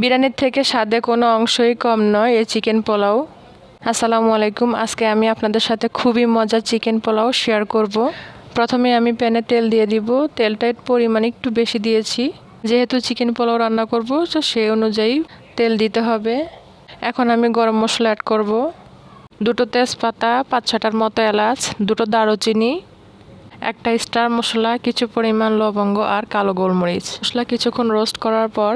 বিরিয়ানির থেকে স্বাদে কোনো অংশই কম নয়, এই চিকেন পোলাও। আসসালামু আলাইকুম। আজকে আমি আপনাদের সাথে খুবই মজার চিকেন পোলাও শেয়ার করব। প্রথমে আমি প্যানে তেল দিয়ে দিব। তেলটা পরিমাণ একটু বেশি দিয়েছি। যেহেতু চিকেন পোলাও রান্না করব, তো সেই অনুযায়ী তেল দিতে হবে। এখন আমি গরম মশলা অ্যাড করব। দুটো তেজপাতা, পাঁচ ছটার মতো এলাচ, দুটো দারুচিনি একটা স্টার মশলা, কিছু পরিমাণ লবঙ্গ আর কালো গোলমরিচ। মশলা কিছুক্ষণ রোস্ট করার পর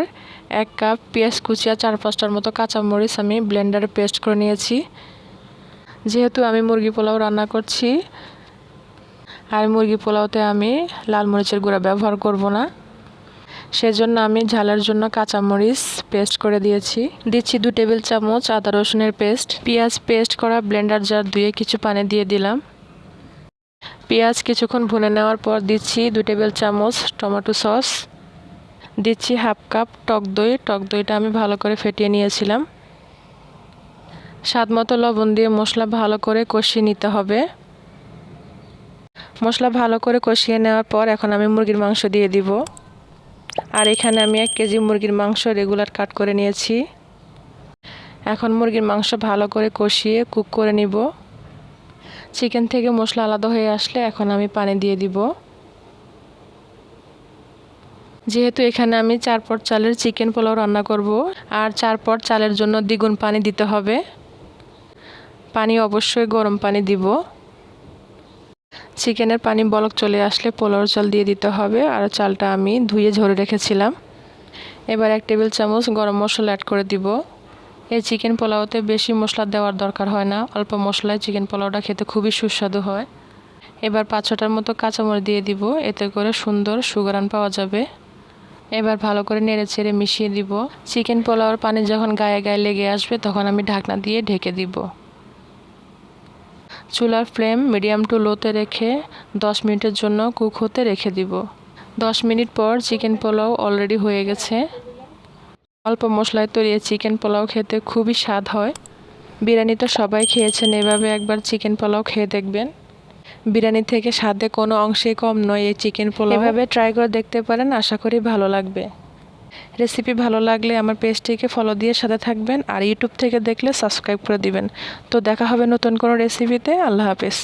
এক কাপ পেঁয়াজ কুচিয়া চার পাঁচটার মতো কাঁচামরিচ আমি ব্লেন্ডারে পেস্ট করে নিয়েছি। যেহেতু আমি মুরগি পোলাও রান্না করছি, আর মুরগি পোলাওতে আমি লাল মরিচের গুঁড়া ব্যবহার করব না। সেজন্য আমি ঝালের জন্য কাঁচামরিচ পেস্ট করে দিয়েছি। দিচ্ছি দু টেবিল চামচ আদা রসুনের পেস্ট পেঁয়াজ পেস্ট করা ব্লেন্ডার জার ধুয়ে কিছু পানি দিয়ে দিলাম। পেঁয়াজ কিছুক্ষণ ভুনে নেওয়ার পর দিচ্ছি দু টেবিল চামচ টমেটো সস। দিচ্ছি হাফ কাপ টক দই। টক দইটা আমি ভালো করে ফেটিয়ে নিয়েছিলাম। স্বাদ মতো লবণ দিয়ে মশলা ভালো করে কষিয়ে নিতে হবে। মশলা ভালো করে কষিয়ে নেওয়ার পর এখন আমি মুরগির মাংস দিয়ে দিব। আর এখানে আমি এক কেজি মুরগির মাংস রেগুলার কাট করে নিয়েছি। এখন মুরগির মাংস ভালো করে কষিয়ে কুক করে নিব। চিকেন থেকে মশলা আলাদা হয়ে আসলে এখন আমি পানি দিয়ে দিব। যেহেতু এখানে আমি চার পট চালের চিকেন পোলাও রান্না করব আর চার পট চালের জন্য দ্বিগুণ পানি দিতে হবে। পানি অবশ্যই গরম পানি দিব। চিকেনের পানি বলক চলে আসলে পোলাওর চাল দিয়ে দিতে হবে আর চালটা আমি ধুয়ে ঝরে রেখেছিলাম। এবার এক টেবিল চামচ গরম মশলা অ্যাড করে দিব। এই চিকেন পোলাওতে বেশি মশলা দেওয়ার দরকার হয় না। অল্প মশলায় চিকেন পোলাওটা খেতে খুবই সুস্বাদু হয়। এবার পাঁচ ছটার মতো কাঁচামরিচ দিয়ে দিব। এতে করে সুন্দর সুগারান পাওয়া যাবে। এবার ভালো করে নেড়ে ছেড়ে মিশিয়ে দিব। চিকেন পোলাওর পানি যখন গায়ে গায়ে লেগে আসবে, তখন আমি ঢাকনা দিয়ে ঢেকে দিব। চুলার ফ্লেম মিডিয়াম টু লোতে রেখে দশ মিনিটের জন্য কুক হতে রেখে দিব। দশ মিনিট পর চিকেন পোলাও অলরেডি হয়ে গেছে। অল্প মশলায় তৈরি চিকেন পোলাও খেতে খুবই স্বাদ হয়। বিরিয়ানি তো সবাই খেয়েছেন, এভাবে একবার চিকেন পোলাও খেয়ে দেখবেন। বিরিয়ানি থেকে স্বাদে কোনো অংশেই কম নয় এই চিকেন পোলাও। এভাবে ট্রাই করে দেখতে পারেন, আশা করি ভালো লাগবে। রেসিপি ভালো লাগলে আমার পেজটিকে ফলো দিয়ে সাথে থাকবেন, আর ইউটিউব থেকে দেখলে সাবস্ক্রাইব করে দিবেন। তো দেখা হবে নতুন কোনো রেসিপিতে আল্লাহ হাফেজ।